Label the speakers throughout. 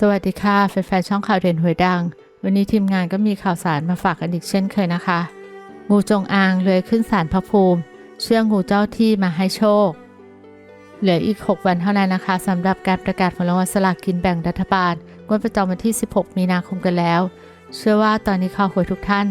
Speaker 1: สวัสดีค่ะแฟนๆช่องข่าวเด่นหวยดัง วันนี้ทีมงานก็มีข่าวสารมาฝากกันอีกเช่นเคยนะคะ งูจงอางเลื้อยขึ้นศาลพระภูมิ เชื่องูเจ้าที่มาให้โชค เหลืออีก 6 วันเท่านั้นนะคะสำหรับการประกาศผลรางวัลสลากกินแบ่งรัฐบาลงวดประจำวันที่ 16 มีนาคมกันแล้ว เชื่อว่าตอนนี้ข่าวหวยทุกท่าน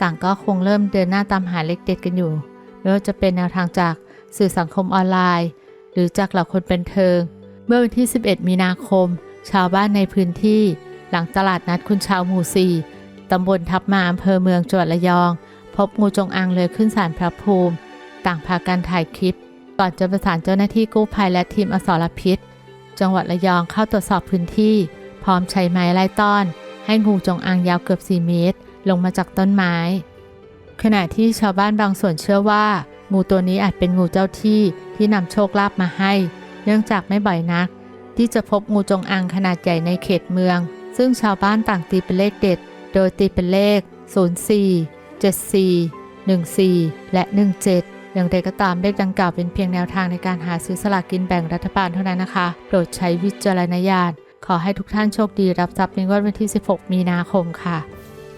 Speaker 1: ต่างก็คงเริ่มเดินหน้าตามหาเลขเด็ดกันอยู่ไม่ว่าจะเป็นแนวทางจากสื่อสังคมออนไลน์ หรือจากเหล่าคนเป็นเทิง เมื่อวันที่ 11 มีนาคม ชาวบ้านในพื้นที่ หลังตลาดนัดคุณชาวหมู่4ตำบลทับมาอำเภอเมืองจังหวัดระยอง พบงูจงอางเลยขึ้นศาลพระภูมิ ต่างพากันถ่ายคลิป ก่อนจะประสานเจ้าหน้าที่กู้ภัยและทีมอสรพิษ จังหวัดระยองเข้าตรวจสอบพื้นที่ พร้อมใช้ไม้ไล่ต้อน ให้งูจงอางยาวเกือบ 4 เมตร ลงมาจากต้นไม้ ขณะที่ชาวบ้านบางส่วนเชื่อว่า งูตัวนี้อาจเป็นงูเจ้าที่ที่นำโชคลาภมาให้ เนื่องจากไม่บ่อยนัก ที่จะพบงูจงอางขนาดใหญ่ในเขตเมือง ซึ่งชาวบ้านต่างตีเป็นเลขเด็ด โดยตีเป็นเลข 04 74 14 และ 17 อย่างไรก็ตามเลขดังกล่าวเป็นเพียงแนวทางในการหาซื้อสลากกินแบ่งรัฐบาลเท่านั้นนะคะ โปรดใช้วิจารณญาณ ขอให้ทุกท่านโชคดีรับทรัพย์ในวดวันที่ 16 มีนาคมค่ะ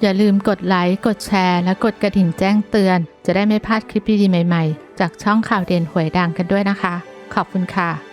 Speaker 1: อย่าลืมกดไลค์ กดแชร์ และกดกระดิ่งแจ้งเตือน จะได้ไม่พลาดคลิปดีๆใหม่ ๆ จากช่องข่าวเด่นหวยดังกันด้วยนะคะ ขอบคุณค่ะ